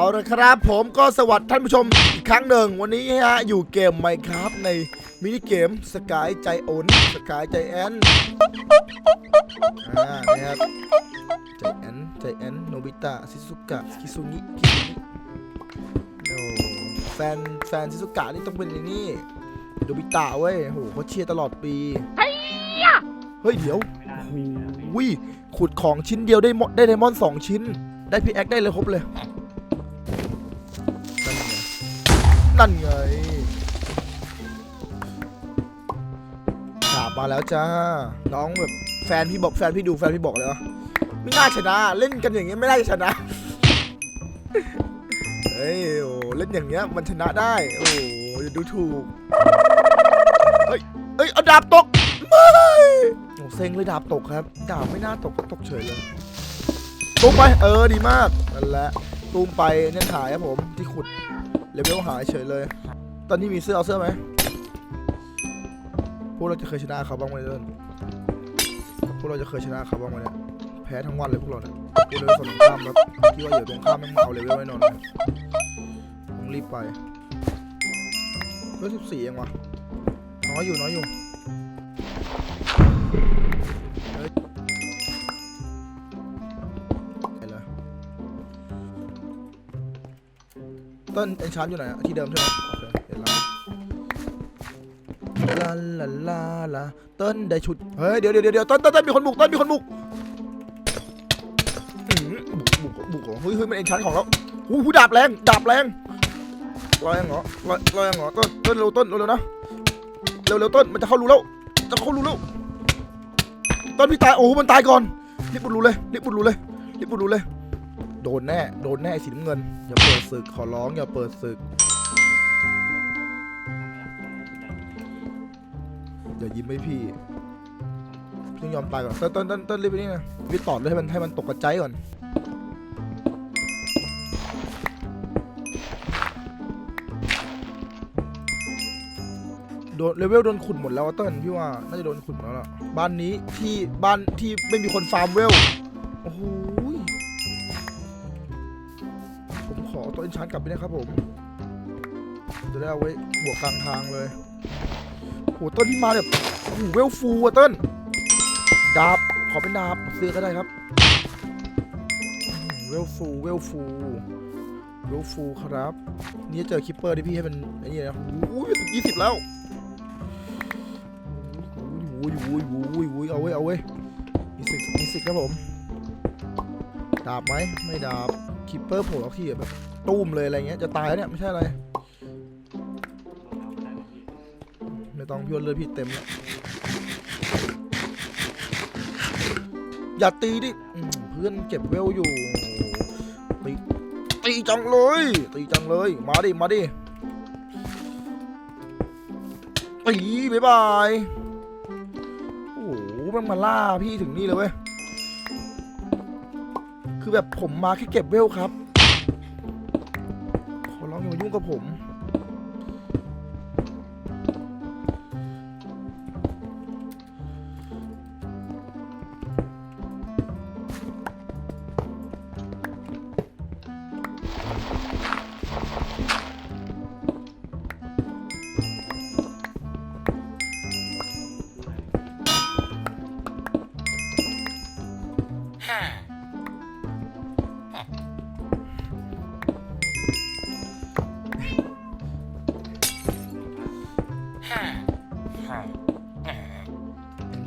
เอาละครับผมก็สวัสดีท่านผู้ชมอีกครั้งหนึ่ง วันนี้ฮะอยู่เกมไมครับในมินิเกมสกายใจโอนสกายใจแอนอ่านะครับใจแอนใจแอนโนบิตะซิซุกะคิซุงิคิซุงิโอ้แฟนแฟนซิซุกะนี่ต้องเป็นไอ้นี่โนบิตะเว้ยโหเขาเชียร์ตลอดปีเฮ้ยเดี๋ยวโอ้โหขุดของชิ้นเดียวได้หมดได้ไดมอนด์สองชิ้น ได้พีแอคได้เลยครบเลย นั่นไงนั่นไงดาบมาแล้วจ้า น้องแบบแฟนพี่บอกแฟนพี่ดูแฟนพี่บอกเลยว่าไม่น่าชนะ เล่นกันอย่างเงี้ยไม่น่าจะชนะ เฮ้ยโอ้เล่นอย่างเงี้ยมันชนะได้ โอ้อย่าดูถูก เฮ้ยเฮ้ยเอาดาบตกไม่โอ้เซ็งเลยดาบตกครับ ดาบไม่น่าตกตกเฉยเลยตูมไป เออดีมาก นั่นแหละตูมไปเนี่ยหายครับผมที่ขุด เลเวลหายเฉยเลย ตอนนี้มีเสื้อเอาเสื้อไหมพวกเราจะเคยชนะเขาบ้างไหมเดินพวกเราจะเคยชนะเขาบ้างไหมเนี่ยแพ้ทั้งวันเลยพวกเราเนี่ยพวกเราฝั่งตรงข้ามครับที่ว่าอยู่ตรงข้ามไม่งเอาเลเวลไม่นอนเลยต้องรีบไปเบอร์สิบสี่เองวะน้อยอยู่น้อยอยู่ ต้นเอ็นชาร์อยู่ไหนอะที่เดิมใช่ไหมโอเคเห็นแล้วลาลาลาลาต้นได้ชุด เฮ้ย เดี๋ยวเดี๋ยวเดี๋ยวต้นต้นต้นมีคนบุกต้นมีคนบุกบุกบุกบุกเหรอเฮ้ยเฮ้ยมันเอ็นชาร์ของเราหูหูดาบแรงดาบแรงแรงเหรอแรงแรงเหรอต้นต้นเร็วต้นเร็วเร็วนะเร็วเร็วต้นมันจะเข้ารูแล้วจะเข้ารูแล้วต้นพี่ตายโอ้โหมันตายก่อนรีบบุดรูเลยรีบบุดรูเลยรีบบุดรูเลย โดนแน่ โดนแน่ไอ้สีน้ำเงิน อย่าเปิดศึก ขอร้องอย่าเปิดศึก อย่ายิ้มให้พี่พี่ต้องยอมตายก่อนต้นต้นต้นต้นรีบไปนี่นะรีบตอดเลยให้มันให้มันตกกระจายก่อน โดนเลเวลโดนขุดหมดแล้วอะเต้นพี่ว่าน่าจะโดนขุดหมดแล้วล่ะบ้านนี้ที่บ้านที่ไม่มีคนฟาร์มเวล โอ้โห ยผมขอตัวเอนชานกลับไปนะครับผมจะได้เอาไว้บวกกลางทางเลยโหต้นที่มาแบบโอ้เวลฟูอะเต้นดาบขอเป็นดาบซื้อก็ได้ครับเวลฟูเวลฟูเวลฟูครับ นี่เจอคิปเปอร์ที่พี่ให้มันไอ้นี่นะโอ้ยยี่สิบแล้วโอ้ยโอ้ยโอ้ยโอ้ยโอ้ยเอาไว้เอาไว้ยมีสิกมีสิกครับผมดาบไหมไม่ดาบคิปเปอร์โผล่ออกที่แบบ ตุ้มเลยอะไรเงี้ยจะตายแล้วเนี่ยไม่ใช่อะไร ไม่ต้องพี่ว่าเลือดพี่เต็มแล้วอย่าตีดิอืมเพื่อนเก็บเวลอยู่ตีตีจังเลย ตีจังเลย มาดิ มาดิตีบ๊ายบาย โอ้โหมันมาล่าพี่ถึงนี่เลยเว้ย คือแบบผมมาแค่เก็บเวลครับ องอย่ามายุ่งกับผมเ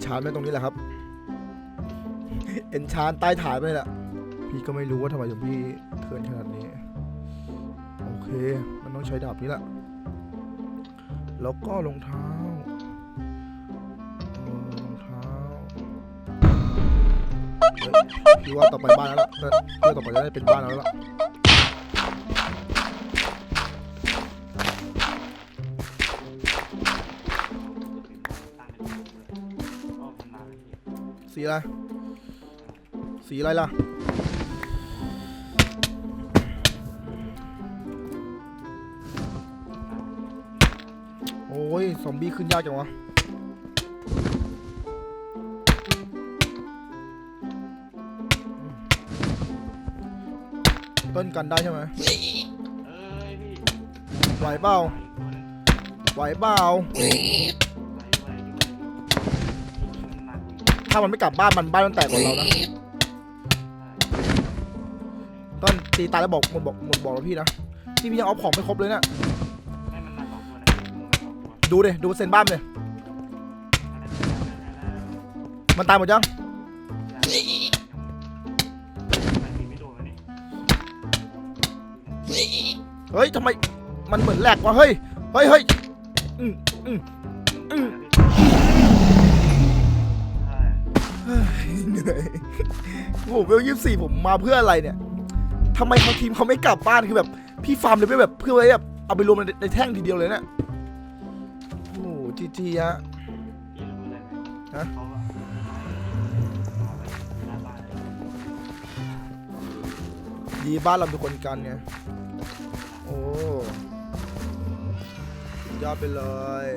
ชานไม่ตรงนี้แหละครับเอ็นชานใต้ฐานไปแหละพี่ก็ไม่รู้ว่าทำไมถึงพี่เทินขนาดนี้ โอเค มันต้องใช้ดาบนี้แหละแล้วก็รองเท้ารองเท้าพี่ว่าต่อไปบ้านแล้วล่ะเพี่ว่าต่อไปจะได้เป็นบ้านแล้วล่ะ สีอะไร สีอะไรล่ะ โอ้ยซอมบี้ขึ้นยากจังวะต้นกันได้ใช่ไหมไหวเปล่าไหวเปล่า ถ้ามันไม่กลับบ้านมันบ้านมันแตกกว่าเรานะต้นตีตายแล้วบอกหมดบอกหมดบอกแล้วพี่นะที่พี่ยังเอาของไม่ครบเลยเนี่ยให้มันมาสองตัวนะมันมาสองตัวดูดิดูเซนบ้านเลยมันตายหมดยังไม่โดนแล้วนี่เฮ้ยทำไมมันเหมือนแหลกวะเฮ้ยเฮ้ยเฮ้ยอืมอืม ยเหนื่อยโอ้โหเวลยี่สี่ผมมาเพื่ออะไรเนี่ยทำไมเขาทีมเขาไม่กลับบ้านคือแบบ พี่ฟาร์มเลยไม่แบบเพื่อไว้แบบเอาไปรวมในในแท่งทีเดียวเลยเนี่ยโอ้โหจีจีฮะพี่รู้เลยฮะยดีบ้านเราเป็นคนกันไงโอ้ยอดไปเลย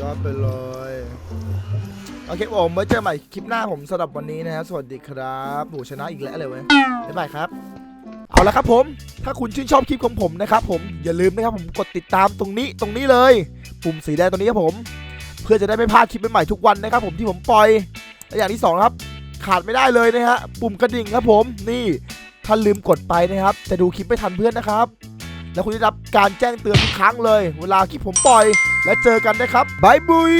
ยอดไปเลย โอเคผมไว้เจอใหม่คลิปหน้าผมสำหรับวันนี้นะฮะสวัสดีครับโหชนะอีกแล้วเลยเว้ยบ๊ายบายครับ เอาละครับผม ถ้าคุณชื่นชอบคลิปของผมนะครับผม อย่าลืมนะครับผมกดติดตามตรงนี้ตรงนี้เลย ปุ่มสีแดงตรงนี้ครับผม เพื่อจะได้ไม่พลาดคลิปใหม่ๆทุกวันนะครับผมที่ผมปล่อยและอย่างที่สองครับ ขาดไม่ได้เลยนะฮะ ปุ่มกระดิ่งครับผม นี่ ถ้าลืมกดไปนะครับ จะดูคลิปไม่ทันเพื่อนนะครับ และคุณจะได้รับการแจ้งเตือนทุกครั้งเลย เวลาที่ผมปล่อย และเจอกันนะครับบายบุย